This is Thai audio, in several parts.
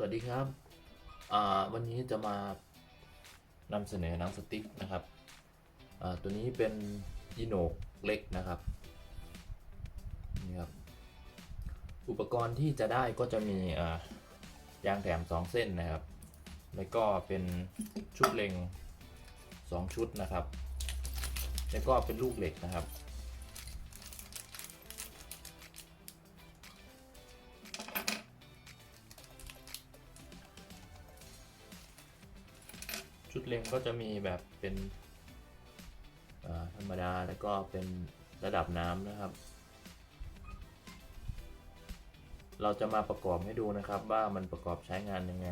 สวัสดีครับ วันนี้จะมานำเสนอหนังสติ๊กนะครับอ่าตัวนี้เป็นยีโนกเล็กนะครับนี่ครับ อุปกรณ์ที่จะได้ก็จะมีอ่ายางแถม 2 เส้นนะครับ แล้วก็เป็นชุดเล็ง 2 ชุดนะครับ แล้วก็เป็นลูกเหล็กนะครับ ชุดเล็งก็จะมีแบบเป็นธรรมดาแล้วก็เป็นระดับน้ำนะครับ เราจะมาประกอบให้ดูนะครับว่ามันประกอบใช้งานยังไง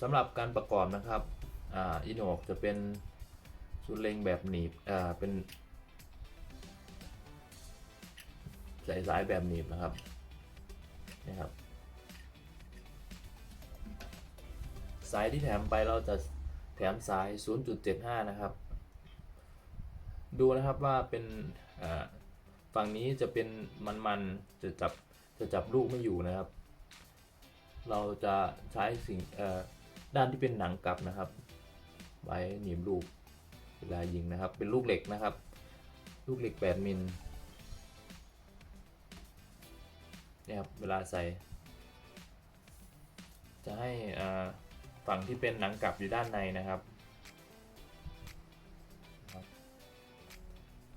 สำหรับการประกอบนะครับอินโอกจะเป็นชุดเล็งแบบหนีบเป็นสายสายแบบหนีบนะครับนี่ครับ สายที่แถมไปเราจะแถมสาย 0.75 นะครับ ดูนะครับว่าเป็นฝั่งนี้จะเป็นมันๆ จะจับจะจับลูกไม่อยู่นะครับ เราจะใช้สิ่งด้านที่เป็นหนังกลับนะครับ ไว้หนีบลูกเวลายิงนะครับ เป็นลูกเหล็กนะครับ ลูกเหล็ก 8 มิลเนี่ยครับเวลาใส่ จะให้อ่า ฝั่งที่เป็นหนังกลับอยู่ด้านในนะครับ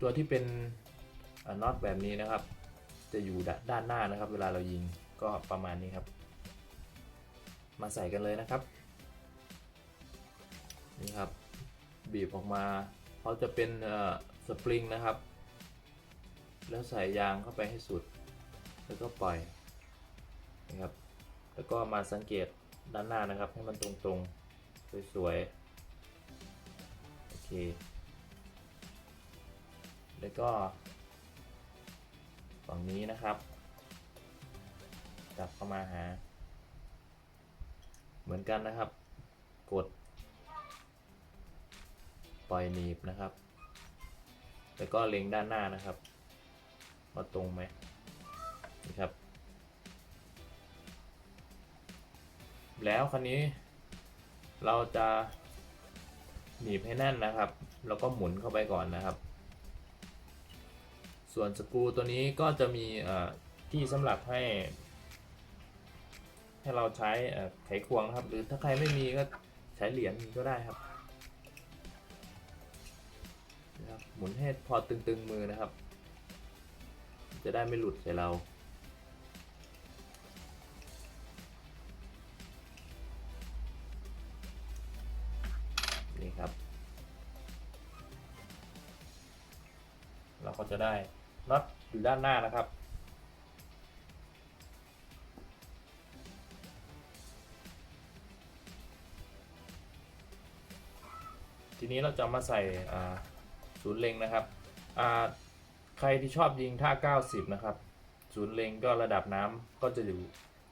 ตัวที่เป็นน็อตแบบนี้นะครับ จะอยู่ด้านหน้านะครับ เวลาเรายิงก็ประมาณนี้ครับ มาใส่กันเลยนะครับนี่ครับบีบออกมาเขาจะเป็นสปริงนะครับ แล้วใส่ยางเข้าไปให้สุด แล้วก็ปล่อยนะครับ แล้วก็มาสังเกต ด้านหน้านะครับ ให้มันตรงๆ สวยๆ โอเค แล้วก็ ฝั่งนี้นะครับ จับเข้ามาหา เหมือนกันนะครับ กด ปล่อยหนีบนะครับ แล้วก็เล็งด้านหน้านะครับว่าตรงไหมนี่ครับ แล้วคราวนี้ เราจะหนีบให้แน่นนะครับ แล้วก็หมุนเข้าไปก่อนนะครับ ส่วนสกรูตัวนี้ก็จะมีที่สำหรับให้ ให้เราใช้ไขควงนะครับ หรือถ้าใครไม่มีก็ใช้เหรียญก็ได้ครับหมุนให้พอตึงๆมือนะครับ จะได้ไม่หลุดใส่เรา เราก็จะได้น็อตอยู่ด้านหน้านะครับ ทีนี้เราจะมาใส่ศูนย์เล็งนะครับ ใครที่ชอบยิงท่า 90 นะครับ ศูนย์เล็งก็ระดับน้ำก็จะอยู่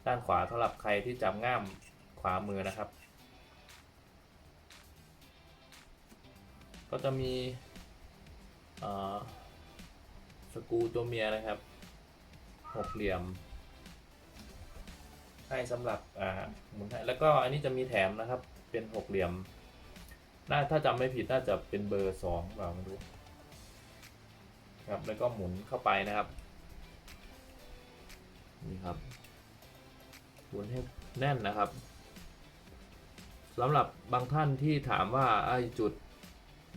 ด้านขวาสำหรับใครที่จับง่ามขวามือนะครับ ก็จะมีอ่า สกูตัวเมียนะครับหกเหลี่ยม ให้สำหรับหมุนให้แล้วก็อันนี้จะมีแถมนะครับ เป็นหกเหลี่ยมน่าถ้าจำไม่ผิดน่าจะเป็นเบอร์สองเปล่าไม่รู้ครับแล้วก็หมุนเข้าไปนะครับนี่ครับหมุนให้แน่นนะครับสำหรับบางท่านที่ถามว่าไอ้จุด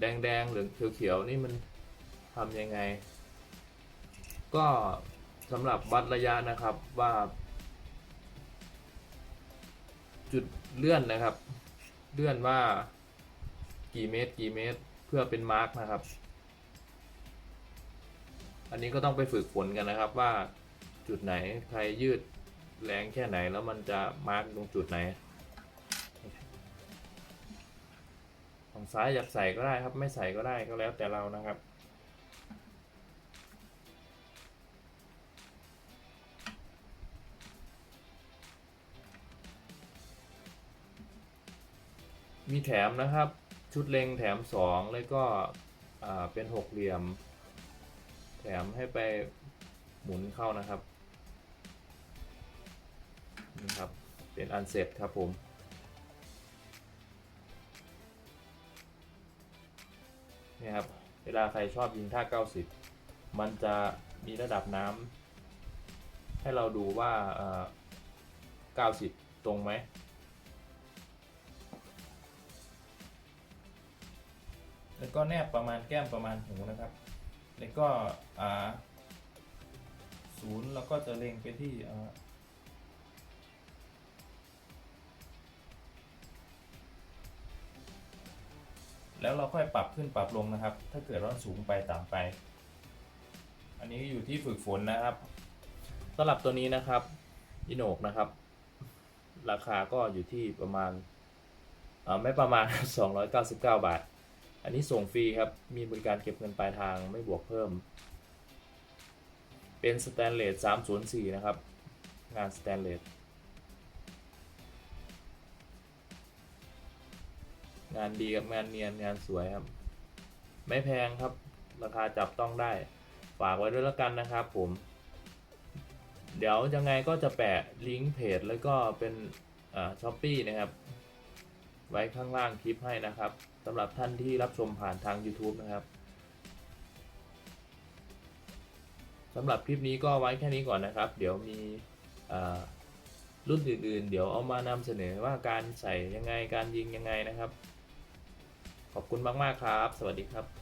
แดงๆหรือเขียวๆนี่มันทำยังไง ก็สำหรับวัดระยะนะครับว่า จุดเลื่อนนะครับ เลื่อนว่ากี่เมตรกี่เมตรเพื่อเป็นมาร์กนะครับ อันนี้ก็ต้องไปฝึกฝนกันนะครับว่าจุดไหนใครยืดแรงแค่ไหนแล้วมันจะมาร์กตรงจุดไหนฝั่งซ้ายอยากใส่ก็ได้ครับ ไม่ใส่ก็ได้ก็แล้วแต่เรานะครับ มีแถมนะครับ ชุดเล็งแถม 2 แล้วก็เป็นหกเหลี่ยม แถมให้ไปหมุนเข้านะครับนี่ครับ เป็นอันเสร็จครับผมนี่ครับ เวลาใครชอบยิงท่า 90 มันจะมีระดับน้ำให้เราดูว่าเอ่อ90 ตรงไหม แล้วก็แนบประมาณแก้มประมาณหูนะครับ แล้วก็ศูนย์แล้วก็จะเล็งไปที่แล้วเราค่อยปรับขึ้นปรับลงนะครับ ถ้าเกิดว่าสูงไปต่ำไป อันนี้อยู่ที่ฝึกฝนนะครับสำหรับตัวนี้นะครับอิโนกนะครับ ราคาก็อยู่ที่ประมาณาไม่ประมาณ 299 บาท อันนี้ส่งฟรีครับ มีบริการเก็บเงินปลายทางไม่บวกเพิ่ม เป็นสแตนเลส304 นะครับ งานสแตนเลส งานดีกับงานเนียนงานสวยครับ ไม่แพงครับ ราคาจับต้องได้ ฝากไว้ด้วยแล้วกันนะครับผม เดี๋ยวยังไงก็จะแปะลิงก์เพจแล้วก็เป็นช้อปปี้นะครับ ไว้ข้างล่างคลิปให้นะครับ สำหรับท่านที่รับชมผ่านทาง YouTube นะครับสำหรับคลิปนี้ก็ไว้แค่นี้ก่อนนะครับ เดี๋ยวมีรุ่นอื่นๆ เดี๋ยวเอามานำเสนอว่าการใส่ยังไงการยิงยังไงนะครับ ขอบคุณมากๆครับ สวัสดีครับ